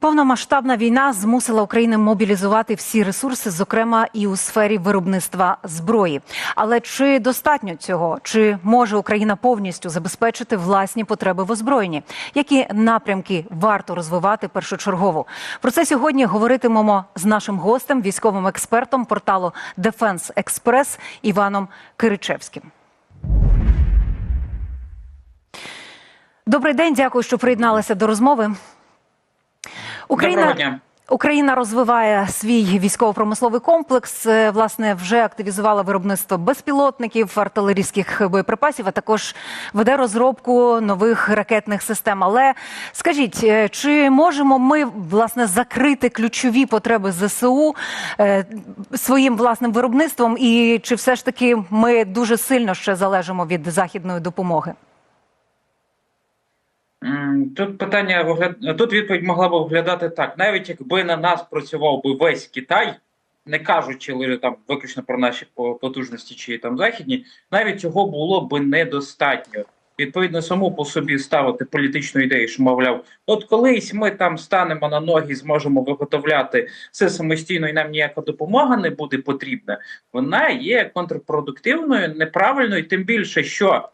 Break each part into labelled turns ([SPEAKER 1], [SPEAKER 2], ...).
[SPEAKER 1] Повномасштабна війна змусила Україну мобілізувати всі ресурси, зокрема і у сфері виробництва зброї. Але чи достатньо цього? Чи може Україна повністю забезпечити власні потреби в озброєнні? Які напрямки варто розвивати першочергово? Про це сьогодні говоритимемо з нашим гостем, військовим експертом порталу Дефенс Експрес Іваном Киричевським. Добрий день, дякую, що приєдналися до розмови.
[SPEAKER 2] Доброго дня.
[SPEAKER 1] Україна розвиває свій військово-промисловий комплекс. Е, Власне, вже активізувала виробництво безпілотників, артилерійських боєприпасів, а також веде розробку нових ракетних систем. Але скажіть, е, чи можемо ми власне закрити ключові потреби ЗСУ е, своїм власним виробництвом, і чи все ж таки ми дуже сильно ще залежимо від західної допомоги?
[SPEAKER 2] Тут питання вигляд... тут відповідь могла б виглядати так: навіть якби на нас працював би весь Китай, не кажучи лише там виключно про наші по- потужності чи там західні, навіть цього було би недостатньо. Відповідно, саму по собі ставити політичну ідею, що мовляв, от колись ми там станемо на ноги, зможемо виготовляти все самостійно, і нам ніяка допомога не буде потрібна. Вона є контрпродуктивною, неправильною, тим більше, що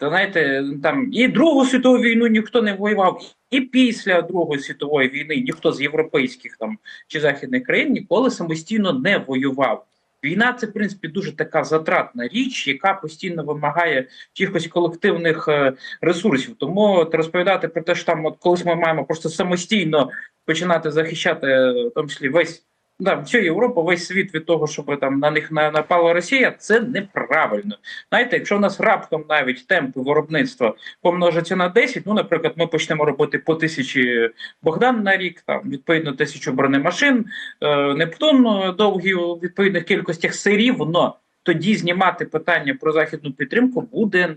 [SPEAKER 2] знаєте, там і Другу світову війну ніхто не воював, і після Другої світової війни ніхто з європейських там чи західних країн ніколи самостійно не воював. Війна це в принципі дуже така затратна річ, яка постійно вимагає якихось колективних е, ресурсів. Тому от розповідати про те, що там, от колись ми маємо просто самостійно починати захищати, е, в тому числі весь да, всю Європу, весь світ від того, щоб там на них напала Росія, це неправильно. Знаєте, якщо у нас раптом навіть темпи виробництва помножаться на 10, ну, наприклад, ми почнемо робити по тисячі Богдан на рік, там відповідно тисячу бронемашин, е, Нептун е, довгі у відповідних кількостях, все рівно тоді знімати питання про західну підтримку буде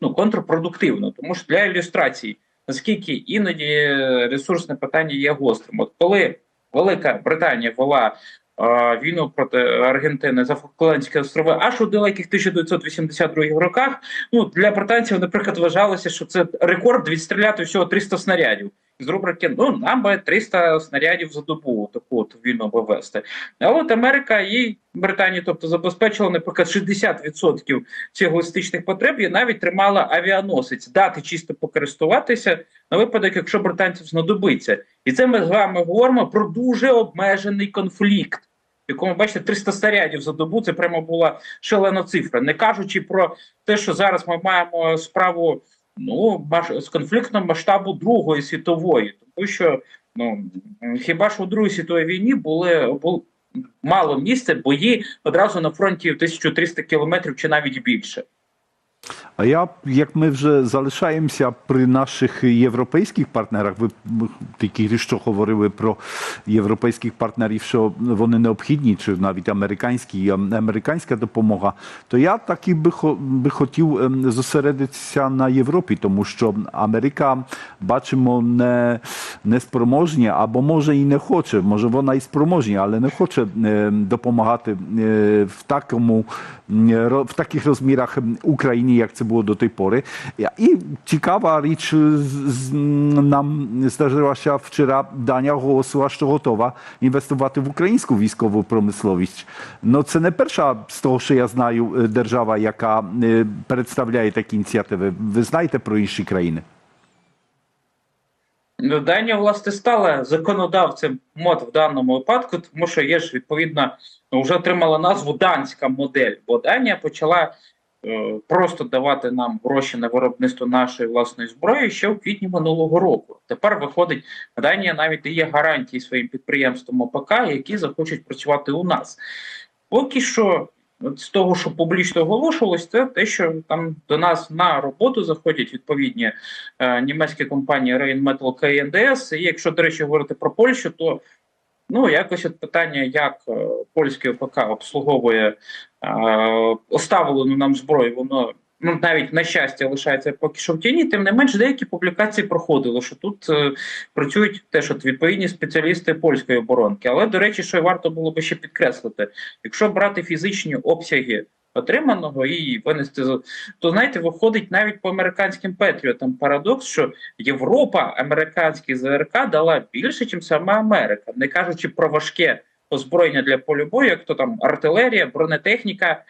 [SPEAKER 2] ну контрпродуктивно, тому що для ілюстрації, наскільки іноді е, ресурсне питання є гострим. От коли Велика Британія вела е, війну проти Аргентини за Фолклендські острови аж у далеких 1982 роках. Ну для британців, наприклад, вважалося, що це рекорд відстріляти всього 300 снарядів. З рубрики ну нам би 300 снарядів за добу таку от війну би вести. А от Америка і Британія, тобто забезпечила, наприклад, 60% цих логістичних потреб і навіть тримала авіаносець дати чисто покористуватися на випадок, якщо британцям знадобиться. І це ми з вами говоримо про дуже обмежений конфлікт. Якому бачите 300 снарядів за добу, це прямо була шалена цифра. Не кажучи про те, що зараз ми маємо справу ну з конфліктом масштабу Другої світової, тому що ну хіба ж у Другій світовій війні були бул... мало місця бої одразу на фронті 1300 кілометрів чи навіть більше.
[SPEAKER 3] А я, як ми вже залишаємося при наших європейських партнерах, ви тільки що говорили про європейських партнерів, що вони необхідні, чи навіть американські, американська допомога, то я таки би, би хотів ем, зосередитися на Європі, тому що Америка, бачимо, не, не спроможні, або може і не хоче, може вона і спроможні, але не хоче ем, допомагати е, в такому в таких розмірах Україні, як це пори. Я- І цікава річ з- з- нам здарилася вчора. Данія оголосила, що готова інвестувати в українську військову промисловість. Ну це не перша з того, що я знаю, держава, яка представляє такі ініціативи. Ви знаєте про інші країни?
[SPEAKER 2] Данія, власне, стала законодавцем мод в даному випадку, тому що є ж відповідно вже отримала назву данська модель, бо Данія почала просто давати нам гроші на виробництво нашої власної зброї ще в квітні минулого року. Тепер виходить, Данія навіть дає гарантії своїм підприємствам ОПК, які захочуть працювати у нас. Поки що. З того, що публічно оголошувалось, це те, що там до нас на роботу заходять відповідні е, німецькі компанії Rheinmetall KNDS. І якщо, до речі, говорити про Польщу, то ну якось от питання, як польське польський ОПК обслуговує е, оставлену нам зброю, воно ну навіть на щастя лишається поки що в тіні. Тим не менш, деякі публікації проходили, що тут е, працюють теж от відповідні спеціалісти польської оборонки. Але до речі, що варто було би ще підкреслити, якщо брати фізичні обсяги отриманого і винести то знаєте, виходить навіть по американським патріотам парадокс, що Європа американський ЗРК дала більше, ніж сама Америка, не кажучи про важке озброєння для полю бою, як то там артилерія, бронетехніка.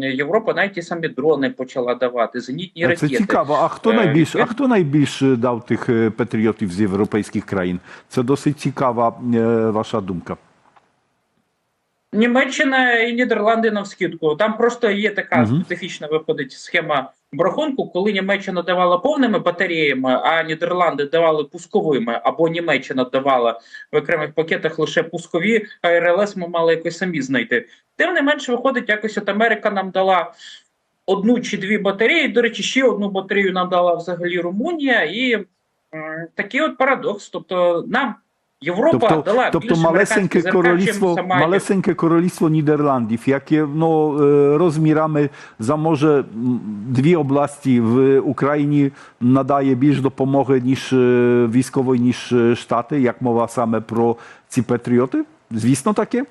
[SPEAKER 2] Європа навіть ті самі дрони почала давати, зенітні
[SPEAKER 3] А Це цікаво. А хто
[SPEAKER 2] Е,
[SPEAKER 3] найбільш, а хто найбільше дав тих е, патріотів з європейських країн? Це досить цікава е, ваша думка.
[SPEAKER 2] Німеччина і Нідерланди навскидку. Там просто є така специфічна виходить схема обрахунку, коли Німеччина давала повними батареями, а Нідерланди давали пусковими, або Німеччина давала в окремих пакетах лише пускові, а РЛС ми мали якось самі знайти. Тим не менше, виходить, якось от Америка нам дала. Одну чи дві батареї, до речі, ще одну батарею нам дала взагалі Румунія, і м, такий от парадокс. Тобто нам Європа
[SPEAKER 3] Тобто,
[SPEAKER 2] дала
[SPEAKER 3] тобто малесеньке королівство, малесеньке королівство Нідерландів, яке ну, е, розмірами за може дві області в Україні надає більш допомоги ніж е, військової, ніж е, Штати, як мова саме про ці патріоти? Звісно, таке.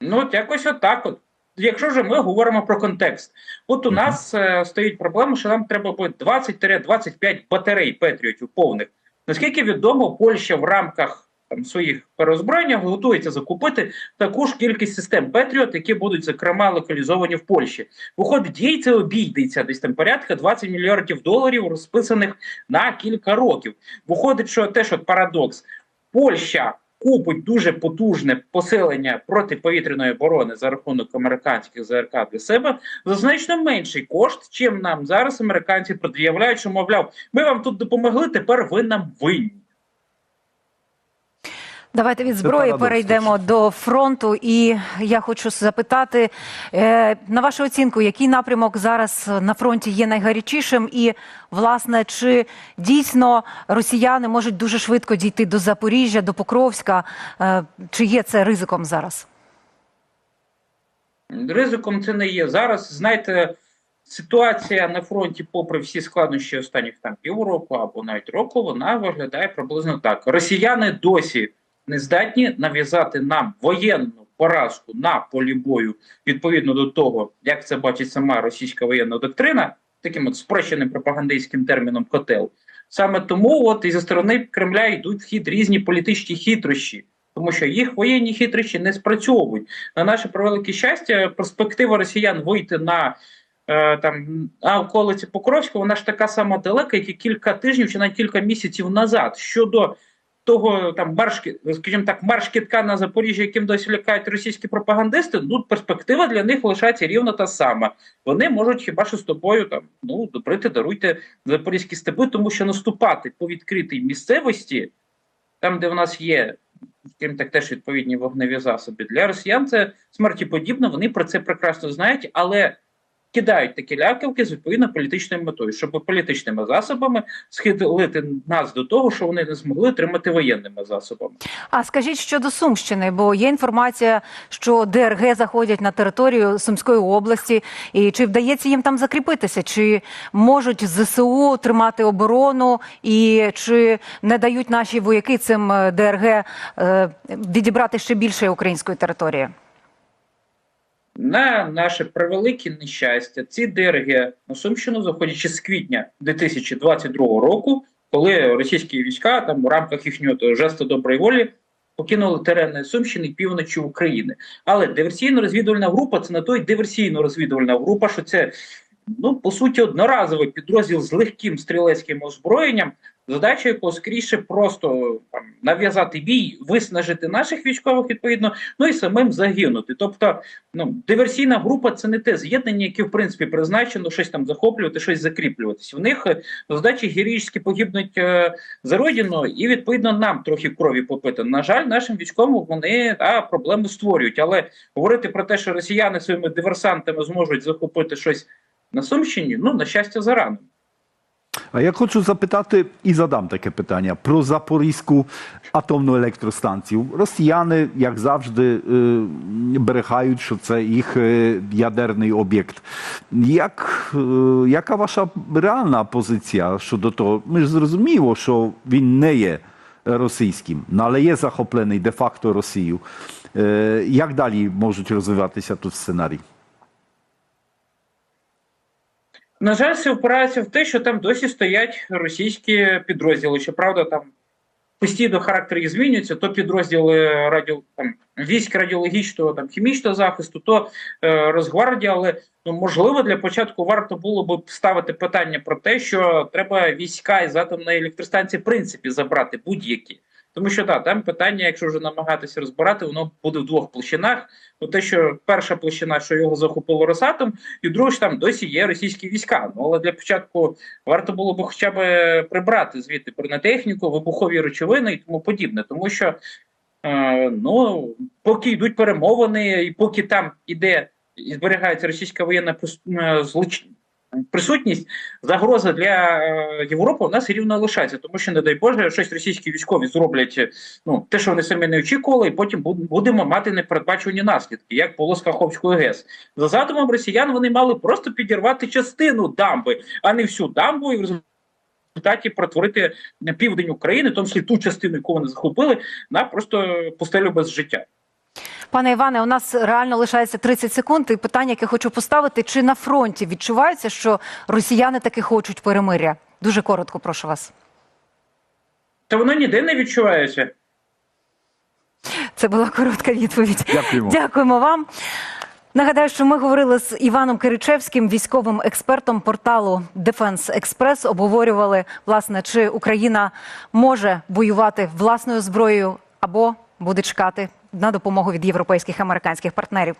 [SPEAKER 2] Ну, от якось отак. От. Якщо вже ми говоримо про контекст, от у нас е, стоїть проблема, що нам треба буде 20-25 батарей Петріотів повних. Наскільки відомо, Польща в рамках там, своїх переозброєнь готується закупити таку ж кількість систем Петріот, які будуть зокрема локалізовані в Польщі. Виходить, їй це обійдеться десь там порядка 20 мільярдів доларів, розписаних на кілька років. Виходить, що теж от парадокс. Польща купить дуже потужне посилення протиповітряної оборони за рахунок американських ЗРК для себе за значно менший кошт, чим нам зараз американці пред'являють, що мовляв, ми вам тут допомогли, тепер ви нам винні.
[SPEAKER 1] Давайте від зброї перейдемо до фронту. І я хочу запитати е, на вашу оцінку, який напрямок зараз на фронті є найгарячішим, і власне чи дійсно росіяни можуть дуже швидко дійти до Запоріжжя, до Покровська? Е, чи є це ризиком зараз?
[SPEAKER 2] Ризиком це не є. Зараз, знаєте, ситуація на фронті, попри всі складнощі останніх там півроку або навіть року, вона виглядає приблизно так. Росіяни досі не здатні нав'язати нам воєнну поразку на полі бою відповідно до того, як це бачить сама російська воєнна доктрина, таким от спрощеним пропагандистським терміном котел. Саме тому, от і зі сторони Кремля йдуть в хід різні політичні хитрощі, тому що їх воєнні хитрощі не спрацьовують. На наше превелике щастя, перспектива росіян вийти на е, там на околиці Покровська, вона ж така сама далека, як і кілька тижнів чи навіть кілька місяців назад. Щодо того там марш, скажімо так, марш кітка на Запоріжжя, яким досі лякають російські пропагандисти, ну перспектива для них лишається рівно та сама. Вони можуть хіба що з тобою там ну добрити, даруйте запорізькі степи, тому що наступати по відкритій місцевості, там де в нас є. Крім так, теж відповідні вогневі засоби для росіян це смерті подібно. Вони про це прекрасно знають, але кидають такі лякавки з відповідно політичною метою, щоб політичними засобами схилити нас до того, що вони не змогли отримати воєнними засобами.
[SPEAKER 1] А скажіть щодо Сумщини, бо є інформація, що ДРГ заходять на територію Сумської області, і чи вдається їм там закріпитися, чи можуть ЗСУ тримати оборону, і чи не дають наші вояки цим е, ДРГ е, відібрати ще більше української території?
[SPEAKER 2] На наше превелике нещастя, ці ДРГ на Сумщину заходять ще з квітня 2022 року, коли російські війська там у рамках їхнього жесту доброї волі покинули терени Сумщини і півночі України. Але диверсійно-розвідувальна група це не той диверсійно-розвідувальна група, що це ну по суті одноразовий підрозділ з легким стрілецьким озброєнням, задача якого скоріше просто там нав'язати бій, виснажити наших військових відповідно, ну і самим загинути. Тобто, ну диверсійна група це не те з'єднання, яке в принципі призначено щось там захоплювати, щось закріплюватись. В них е, задачі героїчно погибнуть е, за родину, і відповідно нам трохи крові попити. На жаль, нашим військовим вони та, проблеми створюють. Але говорити про те, що росіяни своїми диверсантами зможуть захопити щось на Сумщині, ну на щастя, зарано.
[SPEAKER 3] А я хочу запитати і задам таке питання про Запорізьку атомну електростанцію. Росіяни, як завжди, е, брехають, що це їх е, ядерний об'єкт. Як, е, яка ваша реальна позиція щодо того? Ми ж зрозуміло, що він не є російським, ну, але є захоплений де-факто Росією. Е, Як далі можуть розвиватися тут сценарії?
[SPEAKER 2] На жаль, це впирається в те, що там досі стоять російські підрозділи. Щоправда, там постійно характер їх змінюється. То підрозділи радіо там військ радіологічного там хімічного захисту, то е, Росгвардія. Але ну можливо для початку варто було б ставити питання про те, що треба війська із атомної електростанції в принципі забрати будь-які. Тому що да, там питання, якщо вже намагатися розбирати, воно буде в двох площинах. Ну, те, що перша площина, що його захопило Росатом, і друга ж там досі є російські війська. Ну але для початку варто було б хоча б прибрати звідти бронетехніку, вибухові речовини і тому подібне, тому що е, ну поки йдуть перемовини, і поки там іде і зберігається російська воєнна е, злоч... присутність, загроза для е, Європи у нас рівно лишається, тому що, не дай Боже, щось російські військові зроблять е, ну те, що вони самі не очікували, і потім будемо мати непередбачувані наслідки, як було з Каховською ГЕС. За задумом росіян вони мали просто підірвати частину дамби, а не всю дамбу, і в результаті протворити південь України, тому числі ту частину, яку вони захопили, на просто пустелю без життя.
[SPEAKER 1] Пане Іване, у нас реально лишається 30 секунд. І питання, яке хочу поставити: чи на фронті відчувається, що росіяни таки хочуть перемиря? Дуже коротко, прошу вас.
[SPEAKER 2] Та воно ніде не відчувається.
[SPEAKER 1] Це була коротка відповідь.
[SPEAKER 3] Дякуємо.
[SPEAKER 1] Дякуємо вам. Нагадаю, що ми говорили з Іваном Киричевським, військовим експертом порталу Defense Express. Обговорювали, власне, чи Україна може воювати власною зброєю або буде чекати на допомогу від європейських американських партнерів.